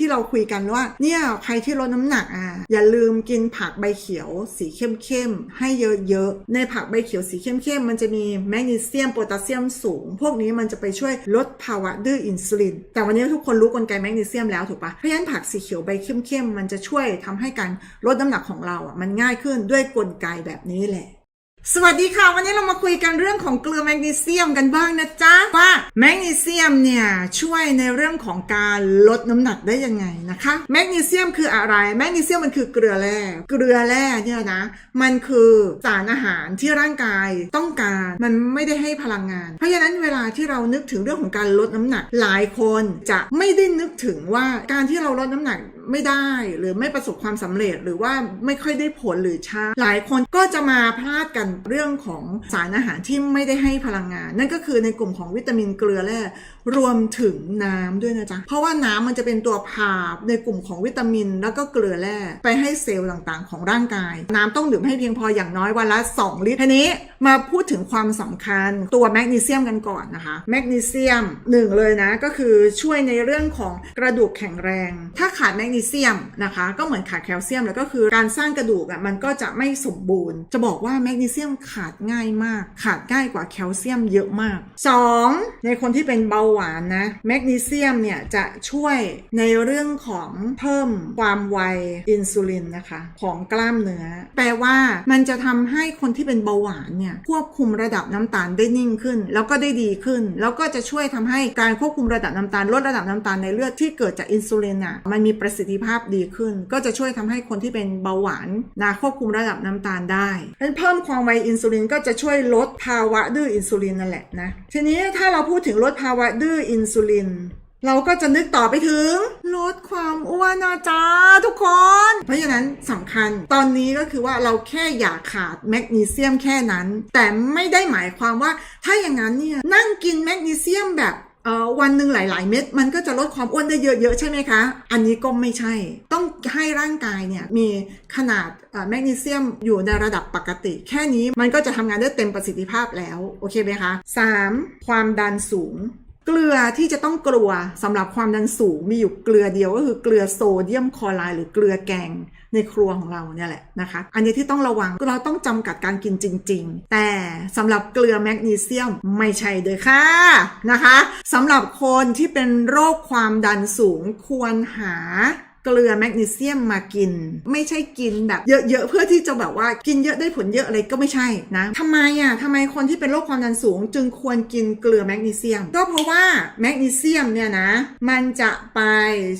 ที่เราคุยกันว่า เนี่ยใครที่ลดน้ำหนักอะอย่าลืมกินผักใบเขียวสีเข้มๆให้เยอะๆในผักใบเขียวสีเข้มๆมันจะมีแมกนีเซียมโพแทสเซียมสูง พวกนี้มันจะไปช่วยลดภาวะดื้ออินซูลิน แต่วันนี้ทุกคนรู้กลไกแมกนีเซียมแล้วถูกปะเพราะฉะนั้นผักสีเขียวใบเข้มๆมันจะช่วยทำให้การลดน้ำหนักของเราอะมันง่ายขึ้นด้วยกลไกแบบนี้แหละ สวัสดีค่ะ วันนี้เรามาคุยกันเรื่องของเกลือแมกนีเซียมกันบ้างนะจ๊ะ ว่าแมกนีเซียมเนี่ยช่วยในเรื่องของการลดน้ำหนักได้ยังไงนะคะแมกนีเซียมคืออะไรแมกนีเซียมมันคือเกลือแร่เกลือแร่เนี่ยนะมันคือสารอาหารที่ร่างกายต้องการมันไม่ได้ให้พลังงาน เพราะฉะนั้นเวลาที่เรานึกถึงเรื่องของการลดน้ำหนัก หลายคนจะไม่ได้นึกถึงว่าการที่เราลดน้ำหนัก ไม่ได้หรือไม่ประสบความสำเร็จ หรือว่าไม่ค่อยได้ผลหรือช้าหลายคนก็จะมาพลาดกันเรื่องของสารอาหารที่ไม่ได้ให้พลังงาน นั่นก็คือในกลุ่มของวิตามินเกลือแร่รวมถึงน้ำด้วยนะจ๊ะเพราะว่าน้ำมันจะเป็นตัวพาในกลุ่มของวิตามิน แล้วก็เกลือแร่ไปให้เซลล์ต่างๆ ของร่างกาย น้ำต้องดื่มให้เพียงพออย่างน้อยวันละ 2 ลิตรทีนี้มาพูดถึงความสำคัญตัวแมกนีเซียมกันก่อนนะคะแมกนีเซียมหนึ่งเลยนะก็คือช่วยในเรื่องของกระดูกแข็งแรง ถ้าขาดแมกนีเซียมนะคะ ก็เหมือนขาดแคลเซียมแล้วก็คือการสร้างกระดูกอะมันก็จะไม่สมบูรณ์ จะบอกว่าแมกนีเซียมขาดง่ายมาก ขาดง่ายกว่าแคลเซียมเยอะมาก 2. ในคนที่เป็นเบาหวานนะแมกนีเซียมเนี่ยจะช่วยในเรื่องของเพิ่มความไวอินซูลินนะคะของกล้ามเนื้อ แปลว่ามันจะทำให้คนที่เป็นเบาหวานเนี่ยควบคุมระดับน้ำตาลได้นิ่งขึ้น แล้วก็ได้ดีขึ้น แล้วก็จะช่วยทำให้การควบคุมระดับน้ำตาลลดระดับน้ำตาลในเลือดที่เกิดจากอินซูลินอะมันมีประสิทิทธิภาพดีขึ้น ก็จะช่วยทำให้คนที่เป็นเบาหวานนะควบคุมระดับน้ำตาลได้เป็นเพิ่มความไวอินซูลินก็จะช่วยลดภาวะดื้ออินซูลินนั่นแหละนะทีนี้ถ้าเราพูดถึงลดภาวะดื้ออินซูลินเราก็จะนึกต่อไปถึง ลดความอ้วนนะจ๊ะทุกคน เพราะฉะนั้นสำคัญตอนนี้ก็คือว่าเราแค่อยากขาดแมกนีเซียมแค่นั้น แต่ไม่ได้หมายความว่าถ้าอย่างนั้นเนี่ยนั่งกินแมกนีเซียมแบบ วันหนึ่งหลาย ๆ เม็ดมันก็จะลดความอ้วนได้เยอะ ๆ ใช่ไหมคะ อันนี้ก็ไม่ใช่ ต้องให้ร่างกายเนี่ยมีขนาดแมกนีเซียมอยู่ในระดับปกติ แค่นี้มันก็จะทำงานได้เต็มประสิทธิภาพแล้ว โอเคไหมคะ 3. ความดันสูง เกลือที่จะต้องกลัวสำหรับความดันสูงมีอยู่เกลือเดียวก็คือเกลือโซเดียมคลอไรด์หรือเกลือแกงในครัวของเราเนี่ยแหละนะคะ อันนี้ที่ต้องระวังเราต้องจำกัดการกินจริง ๆ แต่สำหรับเกลือแมกนีเซียมไม่ใช่เลยค่ะนะคะสำหรับคนที่เป็นโรคความดันสูงควรหา เกลือแมกนีเซียมมากิน ไม่ใช่กินแบบเยอะๆเพื่อที่จะแบบว่ากินเยอะได้ผลเยอะอะไรก็ไม่ใช่นะทำไมอะทำไมคนที่เป็นโรคความดันสูง จึงควรกินเกลือแมกนีเซียม ก็เพราะว่าแมกนีเซียมเนี่ยนะ มันจะไป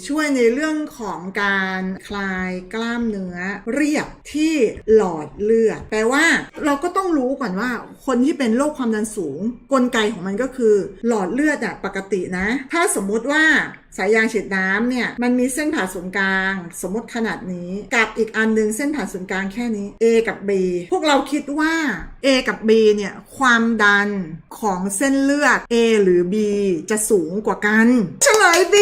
ช่วยในเรื่องของการคลายกล้ามเนื้อเรียบที่หลอดเลือดแปลว่าเราก็ต้องรู้ก่อนว่า คนที่เป็นโรคความดันสูง กลไกของมันก็คือหลอดเลือดอะปกตินะ ถ้าสมมุติว่าสายยางฉีดน้ำเนี่ยมันมีเส้นผ่าศูนย์กลาง สมมติขนาดนี้กับอีกอันหนึงเส้นผ่านศูนย์กลางแค่นี้ A กับ B พวกเราคิดว่า A กับ B เนี่ยความดันของเส้นเลือด A หรือ B จะสูงกว่ากัน เฉลย B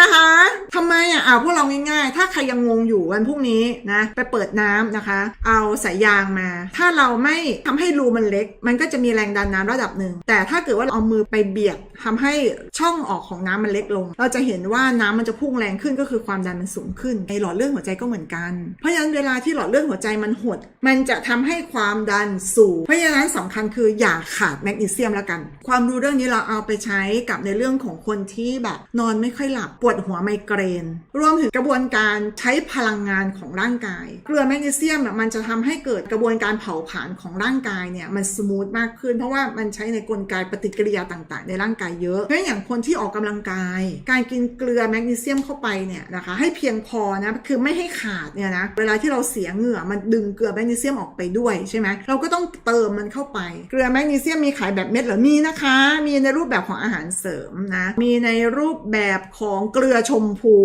นะคะทำไมอะอ่าพวกเราง่ายๆ ถ้าใครยังงงอยู่วันพรุ่งนี้นะไปเปิดน้ำนะคะ เอาสายยางมา ถ้าเราไม่ทำให้รูมันเล็ก มันก็จะมีแรงดันน้ำระดับหนึ่งแต่ถ้าเกิดว่าเราเอามือไปเบียดทำให้ช่องออกของน้ำมันเล็กลง เราจะเห็นว่าน้ำมันจะพุ่งแรงขึ้นก็คือความดันมันสูงขึ้นในหลอดเลือดหัวใจก็เหมือนกัน เพราะฉะนั้นเวลาที่หลอดเลือดหัวใจมันหด มันจะทำให้ความดันสูง เพราะฉะนั้นสำคัญคืออย่าขาดแมกนีเซียมแล้วกัน ความรู้เรื่องนี้เราเอาไปใช้กับในเรื่องของคนที่แบบนอนไม่ค่อยหลับปวดหัวไมเกรน รวมถึงกระบวนการใช้พลังงานของร่างกาย เกลือแมกนีเซียมมันจะทำให้เกิดกระบวนการเผาผลาญของร่างกายเนี่ยมันสมูทมากขึ้น เพราะว่ามันใช้ในกลไกปฏิกิริยาต่างๆ ในร่างกายเยอะเพราะอย่างคนที่ออกกำลังกาย การกินเกลือแมกนีเซียมเข้าไปเนี่ยนะคะให้เพียงพอนะคือไม่ให้ขาดเนี่ยนะเวลาที่เราเสียเหงื่อมันดึงเกลือแมกนีเซียมออกไปด้วยใช่ไหมเราก็ต้องเติมมันเข้าไป เกลือแมกนีเซียมมีขายแบบเม็ดเหรอมีนะคะ มีในรูปแบบของอาหารเสริมนะมีในรูปแบบของเกลือชมพู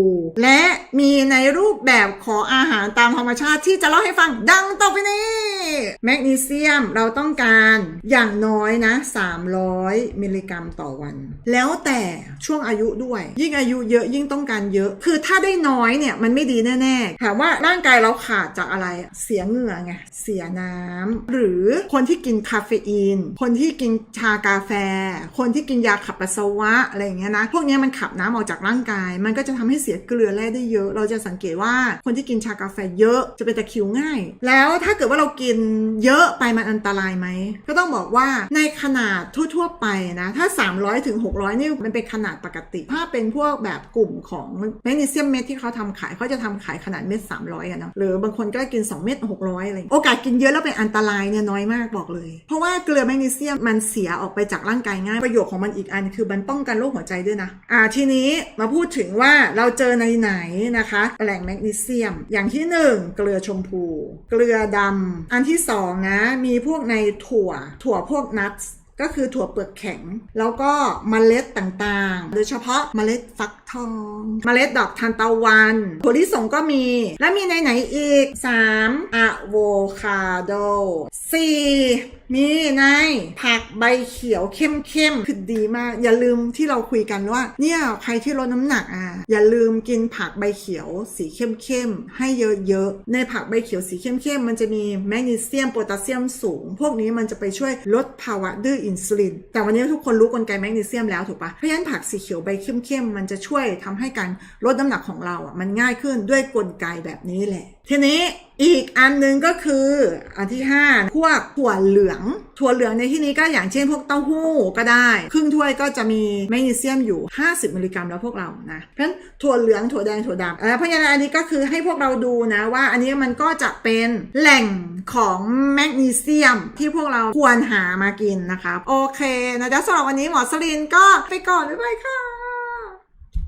และมีในรูปแบบของอาหารตามธรรมชาติที่จะเล่าให้ฟังดังต่อไปนี้แมกนีเซียมเราต้องการอย่างน้อยนะ 300 มิลลิกรัมต่อวัน แล้วแต่ช่วงอายุด้วย ยิ่งอายุเยอะยิ่งต้องการเยอะ คือถ้าได้น้อยน้อยเนี่ยมันไม่ดีแน่ๆถามว่าร่างกายเราขาดจากอะไรเสียเหงื่อไงเสียน้ำหรือคนที่กินคาเฟอีน คนที่กินชากาแฟ คนที่กินยาขับปัสสาวะอะไรอย่างเงี้ยนะพวกนี้มันขับน้ำออกจากร่างกาย มันก็จะทำให้เสียเกลือแร่ได้เยอะ เราจะสังเกตว่าคนที่กินชากาแฟเยอะจะเป็นตะคิวง่าย แล้วถ้าเกิดว่าเรากินเยอะไปมันอันตรายไหมก็ต้องบอกว่าในขนาดทั่ว ๆ ไปนะถ้า 300ถึง600 นี่มันเป็นขนาดปกติ ถ้าเป็นพวกแบบกลุ่มของแมกนีเซียมเม็ดที่เขาขาทำขายเขาจะทำขายขนาดเม็ด300กันเนาะหรือบางคนก็กิน 2 เม็ด600อะไรอย่างเงี้ยโอกาสกินเยอะแล้วเป็นอันตรายเนี่ยน้อยมากบอกเลย เพราะว่าเกลือแมกนีเซียมมันเสียออกไปจากร่างกายง่ายประโยชน์ของมันอีกอัน คือมันป้องกันโรคหัวใจด้วยนะอ่าทีนี้มาพูดถึงว่าเราเจอในไหนนะคะ แหล่งแมกนีเซียม อย่างที่หนึ่งเกลือชมพู เกลือดำอันที่สองนะ มีพวกในถั่ว ถั่วพวกนัท ก็คือถั่วเปลือกแข็ง แล้วก็เมล็ดต่างๆ โดยเฉพาะเมล็ดฟักทองเมล็ดดอกทานตะวันถั่วลิสงก็มี แล้วมีในไหนอีก 3. อะโวคาโด 4. มีในผักใบเขียวเข้มๆคือดีมาก อย่าลืมที่เราคุยกันว่า เนี่ยใครที่ลดน้ำหนักอะอย่าลืมกินผักใบเขียวสีเข้มๆให้เยอะๆในผักใบเขียวสีเข้มๆมันจะมีแมกนีเซียมโพแทสเซียมสูง พวกนี้มันจะไปช่วยลดภาวะดื้ออินซูลิน แต่วันนี้ทุกคนรู้กลไกแมกนีเซียมแล้วถูกปะเพราะฉะนั้นผักสีเขียวใบเข้มๆมันจะช่วยทำให้การลดน้ำหนักของเราอะมันง่ายขึ้นด้วยกลไกแบบนี้แหละ ทีนี้อีกอันหนึงก็คืออันที่ 5 พวกถั่วเหลือง ถั่วเหลืองในที่นี้ก็อย่างเช่นพวกเต้าหู้ก็ได้ ครึ่งถ้วยก็จะมีแมกนีเซียมอยู่ 50 มิลลิกรัมแล้วพวกเรานะ เพราะฉะนั้นถั่วเหลืองถั่วแดงถั่วดำเพราะฉะนั้นอันนี้ก็คือให้พวกเราดูนะว่าอันนี้มันก็จะเป็นแหล่งของแมกนีเซียมที่พวกเราควรหามากินนะคะโอเคนะจ๊ะสำหรับวันนี้หมอสลินก็ไปก่อนบ๊ายบายค่ะ